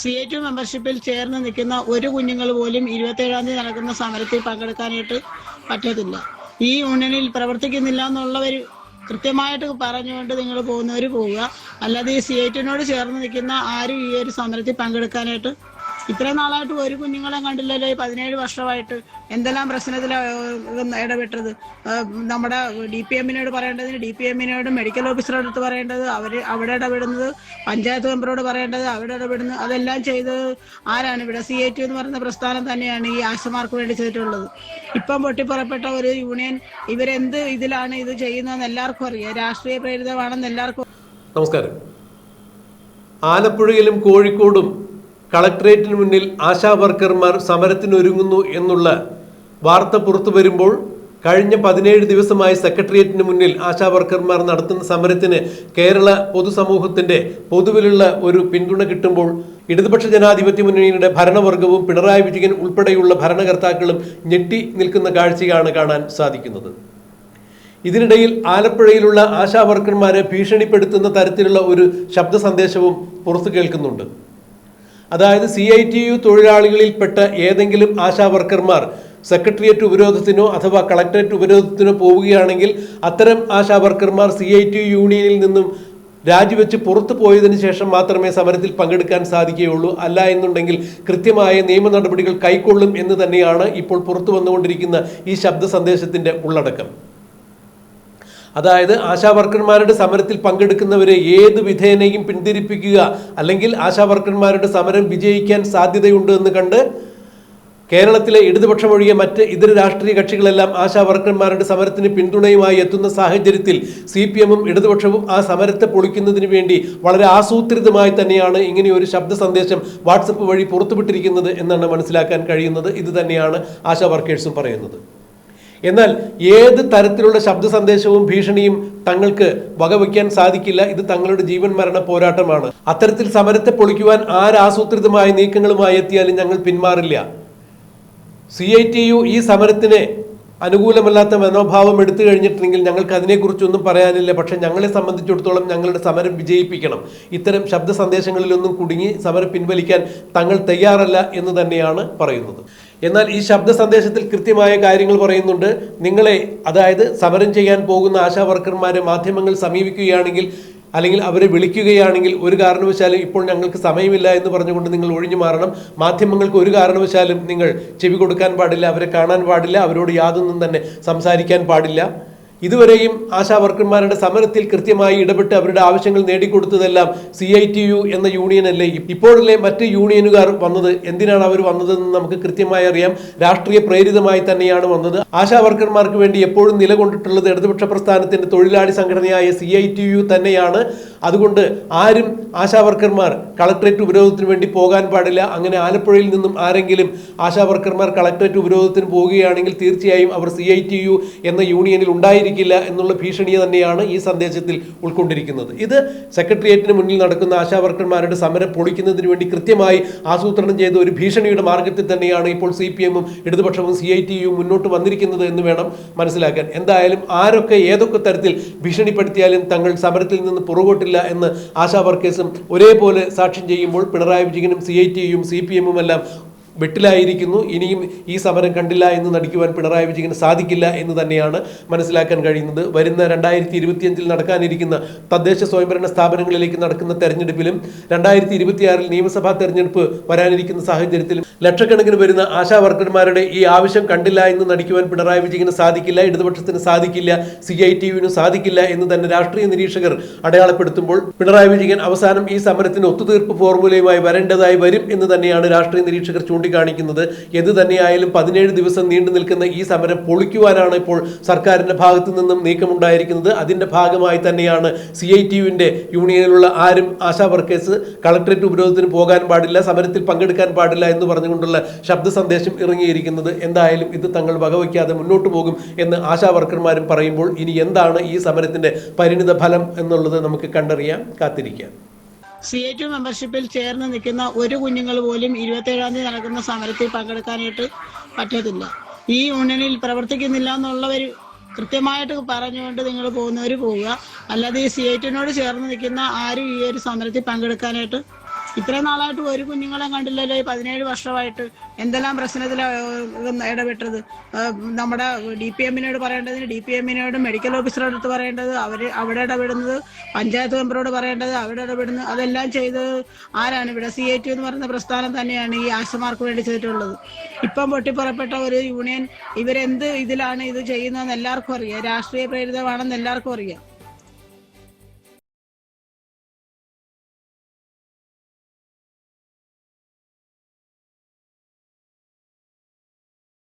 C A to മെമ്പർഷിപ്പിൽ ചേർന്ന് നിൽക്കുന്ന ഒരു കുഞ്ഞുങ്ങൾ പോലും ഇരുപത്തേഴാം തീയതി നടക്കുന്ന സമരത്തിൽ പങ്കെടുക്കാനായിട്ട് പറ്റത്തില്ല. ഈ യൂണിയനിൽ പ്രവർത്തിക്കുന്നില്ല എന്നുള്ളവർ കൃത്യമായിട്ട് പറഞ്ഞുകൊണ്ട് നിങ്ങൾ പോകുന്നവർ പോവുക. അല്ലാതെ ഈ സി ടുവിനോട് ചേർന്ന് നിൽക്കുന്ന ആരും ഈ ഒരു സമരത്തിൽ പങ്കെടുക്കാനായിട്ട് ഇത്രയും നാളായിട്ട് ഒരു കുഞ്ഞുങ്ങളെ കണ്ടില്ലല്ലോ ഈ പതിനേഴ് വർഷമായിട്ട് എന്തെല്ലാം പ്രശ്നത്തിൽ ഇടപെട്ടത് നമ്മുടെ ഡി പി എമ്മിനോട് പറയേണ്ടതിന് ഡി പി എമ്മിനോട് മെഡിക്കൽ ഓഫീസറോട് അടുത്ത് പറയേണ്ടത് അവർ അവിടെ ഇടപെടുന്നത് പഞ്ചായത്ത് മെമ്പറോട് പറയേണ്ടത് അവിടെ ഇടപെടുന്നത് അതെല്ലാം ചെയ്തത് ആരാണ്? ഇവിടെ സി ഐ ടി എന്ന് പറയുന്ന പ്രസ്ഥാനം തന്നെയാണ് ഈ ആശമാർക്ക് വേണ്ടി ചെയ്തിട്ടുള്ളത്. ഇപ്പം പൊട്ടിപ്പുറപ്പെട്ട ഒരു യൂണിയൻ ഇവരെന്ത് ഇതിലാണ് ഇത് ചെയ്യുന്നതെന്ന് എല്ലാവർക്കും അറിയാം. രാഷ്ട്രീയ പ്രേരിതമാണെന്ന് എല്ലാവർക്കും നമസ്കാരം. ആലപ്പുഴയിലും കോഴിക്കോടും കളക്ടറേറ്റിന് മുന്നിൽ ആശാ വർക്കർമാർ സമരത്തിനൊരുങ്ങുന്നു എന്നുള്ള വാർത്ത പുറത്തു വരുമ്പോൾ കഴിഞ്ഞ പതിനേഴ് ദിവസമായി സെക്രട്ടേറിയറ്റിന് മുന്നിൽ ആശാ വർക്കർമാർ നടത്തുന്ന സമരത്തിന് കേരള പൊതുസമൂഹത്തിന്റെ പൊതുവിലുള്ള ഒരു പിന്തുണ കിട്ടുമ്പോൾ ഇടതുപക്ഷ ജനാധിപത്യ മുന്നണിയുടെ ഭരണവർഗവും പിണറായി വിജയൻ ഉൾപ്പെടെയുള്ള ഭരണകർത്താക്കളും ഞെട്ടി നിൽക്കുന്ന കാഴ്ചയാണ് കാണാൻ സാധിക്കുന്നത്. ഇതിനിടയിൽ ആലപ്പുഴയിലുള്ള ആശാ വർക്കർമാരെ ഭീഷണിപ്പെടുത്തുന്ന തരത്തിലുള്ള ഒരു ശബ്ദ സന്ദേശവും പുറത്തു കേൾക്കുന്നുണ്ട്. അതായത് സി ഐ ടി യു തൊഴിലാളികളിൽപ്പെട്ട ഏതെങ്കിലും ആശാ വർക്കർമാർ സെക്രട്ടേറിയറ്റ് ഉപരോധത്തിനോ അഥവാ കളക്ടറേറ്റ് ഉപരോധത്തിനോ പോവുകയാണെങ്കിൽ അത്തരം ആശാ വർക്കർമാർ സി ഐ ടി യൂണിയനിൽ നിന്നും രാജിവെച്ച് പുറത്തു പോയതിനു ശേഷം മാത്രമേ സമരത്തിൽ പങ്കെടുക്കാൻ സാധിക്കുകയുള്ളൂ. അല്ല എന്നുണ്ടെങ്കിൽ കൃത്യമായ നിയമ നടപടികൾ കൈക്കൊള്ളും എന്ന് തന്നെയാണ് ഇപ്പോൾ പുറത്തു വന്നുകൊണ്ടിരിക്കുന്ന ഈ ശബ്ദ സന്ദേശത്തിന്റെ ഉള്ളടക്കം. അതായത് ആശാ വർക്കർമാരുടെ സമരത്തിൽ പങ്കെടുക്കുന്നവരെ ഏത് വിധേനയും പിന്തിരിപ്പിക്കുക അല്ലെങ്കിൽ ആശാ വർക്കർമാരുടെ സമരം വിജയിക്കാൻ സാധ്യതയുണ്ട് എന്ന് കണ്ട് കേരളത്തിലെ ഇടതുപക്ഷം ഒഴികെ മറ്റ് ഇതര രാഷ്ട്രീയ കക്ഷികളെല്ലാം ആശാ വർക്കർമാരുടെ സമരത്തിന് പിന്തുണയുമായി എത്തുന്ന സാഹചര്യത്തിൽ സി പി എമ്മും ഇടതുപക്ഷവും ആ സമരത്തെ പൊളിക്കുന്നതിന് വേണ്ടി വളരെ ആസൂത്രിതമായി തന്നെയാണ് ഇങ്ങനെ ഒരു ശബ്ദ സന്ദേശം വാട്സപ്പ് വഴി പുറത്തുവിട്ടിരിക്കുന്നത് എന്നാണ് മനസ്സിലാക്കാൻ കഴിയുന്നത്. ഇത് തന്നെയാണ് ആശാ വർക്കേഴ്സും പറയുന്നത്. എന്നാൽ ഏത് തരത്തിലുള്ള ശബ്ദ സന്ദേശവും ഭീഷണിയും തങ്ങൾക്ക് വകവയ്ക്കാൻ സാധിക്കില്ല. ഇത് തങ്ങളുടെ ജീവൻ മരണ പോരാട്ടമാണ്. അത്തരത്തിൽ സമരത്തെ പൊളിക്കുവാൻ ആരാസൂത്രിതമായ നീക്കങ്ങളുമായി എത്തിയാലും ഞങ്ങൾ പിന്മാറില്ല. സി ഐ ടി യു ഈ സമരത്തിന് അനുകൂലമല്ലാത്ത മനോഭാവം എടുത്തു കഴിഞ്ഞിട്ടുണ്ടെങ്കിൽ ഞങ്ങൾക്ക് അതിനെക്കുറിച്ചൊന്നും പറയാനില്ല. പക്ഷേ ഞങ്ങളെ സംബന്ധിച്ചിടത്തോളം ഞങ്ങളുടെ സമരം വിജയിപ്പിക്കണം. ഇത്തരം ശബ്ദ സന്ദേശങ്ങളിലൊന്നും കുടുങ്ങി സമരം പിൻവലിക്കാൻ തങ്ങൾ തയ്യാറല്ല എന്ന് തന്നെയാണ് പറയുന്നത്. എന്നാൽ ഈ ശബ്ദ സന്ദേശത്തിൽ കൃത്യമായ കാര്യങ്ങൾ പറയുന്നുണ്ട്. നിങ്ങളെ അതായത് സമരം ചെയ്യാൻ പോകുന്ന ആശാ വർക്കർമാരെ മാധ്യമങ്ങൾ സമീപിക്കുകയാണെങ്കിൽ അല്ലെങ്കിൽ അവരെ വിളിക്കുകയാണെങ്കിൽ ഒരു കാരണവശാലും ഇപ്പോൾ ഞങ്ങൾക്ക് സമയമില്ല എന്ന് പറഞ്ഞുകൊണ്ട് നിങ്ങൾ ഒഴിഞ്ഞു മാറണം. മാധ്യമങ്ങൾക്ക് ഒരു കാരണവശാലും നിങ്ങൾ ചെവി കൊടുക്കാൻ പാടില്ല അവരെ കാണാൻ പാടില്ല അവരോട് യാതൊന്നും തന്നെ സംസാരിക്കാൻ പാടില്ല. ഇതുവരെയും ആശാ വർക്കർമാരുടെ സമരത്തിൽ കൃത്യമായി ഇടപെട്ട് അവരുടെ ആവശ്യങ്ങൾ നേടിക്കൊടുത്തതെല്ലാം സി ഐ ടി യു എന്ന യൂണിയനല്ലേ ഇപ്പോഴല്ലേ മറ്റ് യൂണിയനുകാർ വന്നത്? എന്തിനാണ് അവർ വന്നതെന്ന് നമുക്ക് കൃത്യമായി അറിയാം. രാഷ്ട്രീയ പ്രേരിതമായി തന്നെയാണ് വന്നത്. ആശാ വർക്കർമാർക്ക് വേണ്ടി എപ്പോഴും നിലകൊണ്ടിട്ടുള്ളത് ഇടതുപക്ഷ പ്രസ്ഥാനത്തിന്റെ തൊഴിലാളി സംഘടനയായ സി ഐ ടി യു തന്നെയാണ്. അതുകൊണ്ട് ആരും ആശാവർക്കർമാർ കളക്ട്രേറ്റ് ഉപരോധത്തിന് വേണ്ടി പോകാൻ പാടില്ല. അങ്ങനെ ആലപ്പുഴയിൽ നിന്നും ആരെങ്കിലും ആശാവർക്കർമാർ കളക്ട്രേറ്റ് ഉപരോധത്തിന് പോവുകയാണെങ്കിൽ തീർച്ചയായും അവർ സി ഐ ടി യു എന്ന യൂണിയനിൽ ഉണ്ടായിരിക്കില്ല എന്നുള്ള ഭീഷണി തന്നെയാണ് ഈ സന്ദേശത്തിൽ ഉൾക്കൊണ്ടിരിക്കുന്നത്. ഇത് സെക്രട്ടേറിയറ്റിന് മുന്നിൽ നടക്കുന്ന ആശാവർക്കർമാരുടെ സമരം പൊളിക്കുന്നതിന് വേണ്ടി കൃത്യമായി ആസൂത്രണം ചെയ്ത ഒരു ഭീഷണിയുടെ മാർഗത്തിൽ തന്നെയാണ് ഇപ്പോൾ സി പി എമ്മും ഇടതുപക്ഷവും സി ഐ ടി യു മുന്നോട്ട് വന്നിരിക്കുന്നത് എന്ന് വേണം മനസ്സിലാക്കാൻ. എന്തായാലും ആരൊക്കെ ഏതൊക്കെ തരത്തിൽ ഭീഷണിപ്പെടുത്തിയാലും തങ്ങൾ സമരത്തിൽ നിന്ന് പുറകോട്ടില്ല എന്ന് ആശാ വർക്കേഴ്സും ഒരേപോലെ സാക്ഷ്യം ചെയ്യുമ്പോൾ പിണറായി വിജയനും സി ഐ ടിയും സി പി എമ്മും എല്ലാം വെട്ടിലായിരിക്കുന്നു. ഇനിയും ഈ സമരം കണ്ടില്ല എന്ന് നടിക്കുവാൻ പിണറായി വിജയന് സാധിക്കില്ല എന്ന് തന്നെയാണ് മനസ്സിലാക്കാൻ കഴിയുന്നത്. വരുന്ന രണ്ടായിരത്തി ഇരുപത്തിയഞ്ചിൽ നടക്കാനിരിക്കുന്ന തദ്ദേശ സ്വയംഭരണ സ്ഥാപനങ്ങളിലേക്ക് നടക്കുന്ന തെരഞ്ഞെടുപ്പിലും രണ്ടായിരത്തി ഇരുപത്തിയാറിൽ നിയമസഭാ തെരഞ്ഞെടുപ്പ് വരാനിരിക്കുന്ന സാഹചര്യത്തിലും ലക്ഷക്കണക്കിന് വരുന്ന ആശാ വർക്കർമാരുടെ ഈ ആവശ്യം കണ്ടില്ല എന്ന് നടിക്കുവാൻ പിണറായി വിജയന് സാധിക്കില്ല ഇടതുപക്ഷത്തിന് സാധിക്കില്ല സി ഐ ടി യുവിനും സാധിക്കില്ല എന്ന് തന്നെ രാഷ്ട്രീയ നിരീക്ഷകർ അടയാളപ്പെടുത്തുമ്പോൾ പിണറായി വിജയൻ അവസാനം ഈ സമരത്തിന് ഒത്തുതീർപ്പ് ഫോർമുലയുമായി വരേണ്ടതായി വരും എന്ന് തന്നെയാണ് രാഷ്ട്രീയ നിരീക്ഷകർ ചൂണ്ടിക്കാണിക്കുന്നത്. എന്ത് തന്നെയായാലും പതിനേഴ് ദിവസം നീണ്ടു നിൽക്കുന്ന ഈ സമരം പൊളിക്കുവാനാണ് ഇപ്പോൾ സർക്കാരിന്റെ ഭാഗത്തു നിന്നും നീക്കമുണ്ടായിരിക്കുന്നത്. അതിന്റെ ഭാഗമായി തന്നെയാണ് സി ഐ ടി യുവിന്റെ യൂണിയനിലുള്ള ആരും ആശാ വർക്കേഴ്സ് കളക്ടറേറ്റ് ഉപരോധത്തിന് പോകാൻ പാടില്ല സമരത്തിൽ പങ്കെടുക്കാൻ പാടില്ല എന്ന് പറഞ്ഞുകൊണ്ടുള്ള ശബ്ദ സന്ദേശം ഇറങ്ങിയിരിക്കുന്നത്. എന്തായാലും ഇത് തങ്ങൾ വകവയ്ക്കാതെ മുന്നോട്ട് പോകും എന്ന് ആശാ വർക്കർമാരും പറയുമ്പോൾ ഇനി എന്താണ് ഈ സമരത്തിന്റെ പരിണിത ഫലം എന്നുള്ളത് നമുക്ക് കണ്ടറിയാം. കാത്തിരിക്കാം. സി എ ടു മെമ്പർഷിപ്പിൽ ചേർന്ന് നിൽക്കുന്ന ഒരു കുഞ്ഞുങ്ങൾ പോലും ഇരുപത്തേഴാം തീയതി നടക്കുന്ന സമരത്തിൽ പങ്കെടുക്കാനായിട്ട് പറ്റത്തില്ല. ഈ യൂണിയനിൽ പ്രവർത്തിക്കുന്നില്ല എന്നുള്ളവർ കൃത്യമായിട്ട് പറഞ്ഞുകൊണ്ട് നിങ്ങൾ പോകുന്നവർ പോവുക. അല്ലാതെ ഈ സി ടുവിനോട് ചേർന്ന് നിൽക്കുന്ന ആരും ഈ ഒരു സമരത്തിൽ പങ്കെടുക്കാനായിട്ട് ഇത്രയും നാളായിട്ട് ഒരു കുഞ്ഞുങ്ങളെ കണ്ടില്ലല്ലോ ഈ പതിനേഴ് വർഷമായിട്ട് എന്തെല്ലാം പ്രശ്നത്തിൽ ഇടപെട്ടത്? നമ്മുടെ ഡി പി എമ്മിനോട് പറയേണ്ടതിന് ഡി പി എമ്മിനോട് മെഡിക്കൽ ഓഫീസറോട് അടുത്ത് പറയേണ്ടത് അവർ അവിടെ ഇടപെടുന്നത് പഞ്ചായത്ത് മെമ്പറോട് പറയേണ്ടത് അവിടെ ഇടപെടുന്നത് അതെല്ലാം ചെയ്തത് ആരാണ്? ഇവിടെ സി ഐ ടി എന്ന് പറയുന്ന പ്രസ്ഥാനം തന്നെയാണ് ഈ ആശമാർക്ക് വേണ്ടി ചെയ്തിട്ടുള്ളത്. ഇപ്പം പൊട്ടിപ്പുറപ്പെട്ട ഒരു യൂണിയൻ ഇവരെന്ത് ഇതിലാണ് ഇത് ചെയ്യുന്നതെന്ന് എല്ലാവർക്കും അറിയാം. രാഷ്ട്രീയ പ്രേരിതമാണെന്ന് എല്ലാവർക്കും അറിയാം.